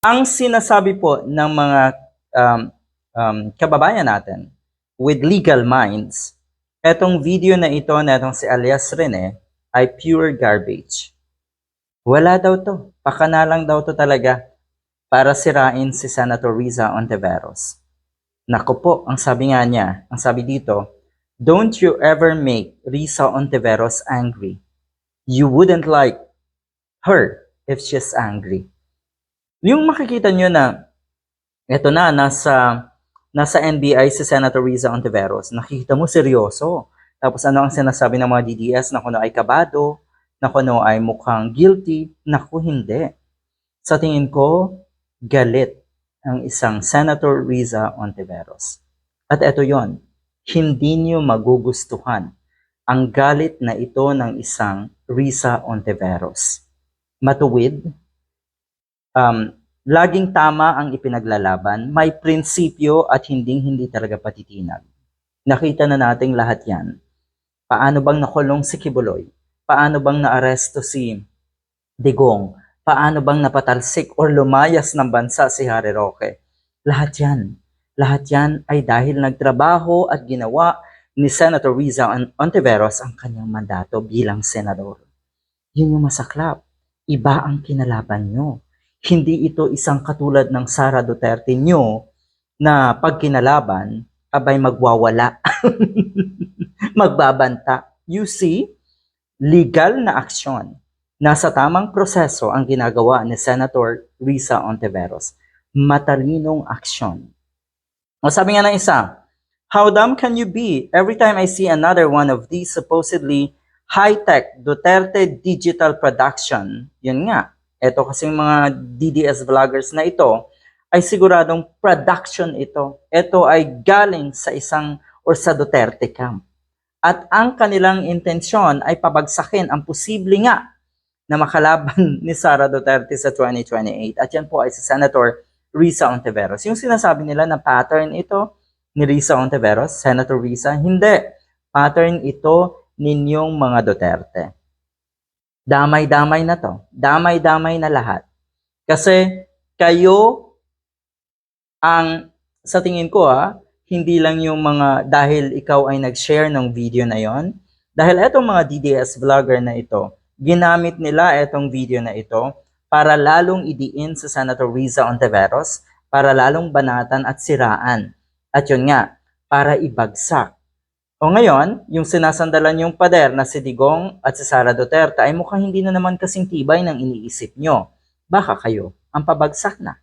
Ang sinasabi po ng mga um, um, kababayan natin with legal minds, etong video na ito na itong si Alias Rene ay pure garbage. Wala daw to. Pakana lang daw to talaga para sirain si Senator Riza Ontiveros. Nako po, ang sabi nga niya, ang sabi dito, Don't you ever make Riza Ontiveros angry. You wouldn't like her if she's angry. Yung makikita nyo na, eto na, nasa, nasa NBI si Senator Riza Ontiveros, nakikita mo seryoso. Tapos ano ang sinasabi ng mga DDS na kuno ay kabado, na kuno ay mukhang guilty, naku hindi. Sa tingin ko, galit ang isang Senator Riza Ontiveros. At eto yon, hindi niyo magugustuhan ang galit na ito ng isang Riza Ontiveros. Matuwid, um, laging tama ang ipinaglalaban, may prinsipyo at hinding-hindi talaga patitinag. Nakita na nating lahat yan. Paano bang nakulong si Kibuloy? Paano bang naaresto si Digong? Paano bang napatalsik or lumayas ng bansa si Harry Roque? Lahat yan. Lahat yan ay dahil nagtrabaho at ginawa ni Senator Riza Ontiveros ang kanyang mandato bilang senador. Yun yung masaklap. Iba ang kinalaban nyo. Hindi ito isang katulad ng Sara Duterte nyo na pag kinalaban, abay magwawala. Magbabanta. You see, legal na aksyon. Nasa tamang proseso ang ginagawa ni Senator Risa Ontiveros. Matalinong aksyon. O sabi nga ng isa, How dumb can you be? Every time I see another one of these supposedly high-tech Duterte digital production, yun nga, eto kasing mga DDS vloggers na ito, ay siguradong production ito. Ito ay galing sa isang or sa Duterte camp. At ang kanilang intensyon ay pabagsakin ang posible nga na makalaban ni Sara Duterte sa 2028. At yan po ay si Senator Risa Ontiveros. Yung sinasabi nila na pattern ito ni Risa Ontiveros, Senator Risa, hindi. Pattern ito ninyong mga Duterte. Damay-damay na to. Damay-damay na lahat. Kasi kayo ang, sa tingin ko ah, hindi lang yung mga, dahil ikaw ay nag-share ng video na yon, dahil etong mga DDS vlogger na ito, ginamit nila etong video na ito para lalong idiin sa Senator Riza Ontiveros, para lalong banatan at siraan. At yun nga, para ibagsak. O ngayon, yung sinasandalan yung pader na si Digong at si Sara Duterte ay mukhang hindi na naman kasing tibay ng iniisip nyo. Baka kayo ang pabagsak na.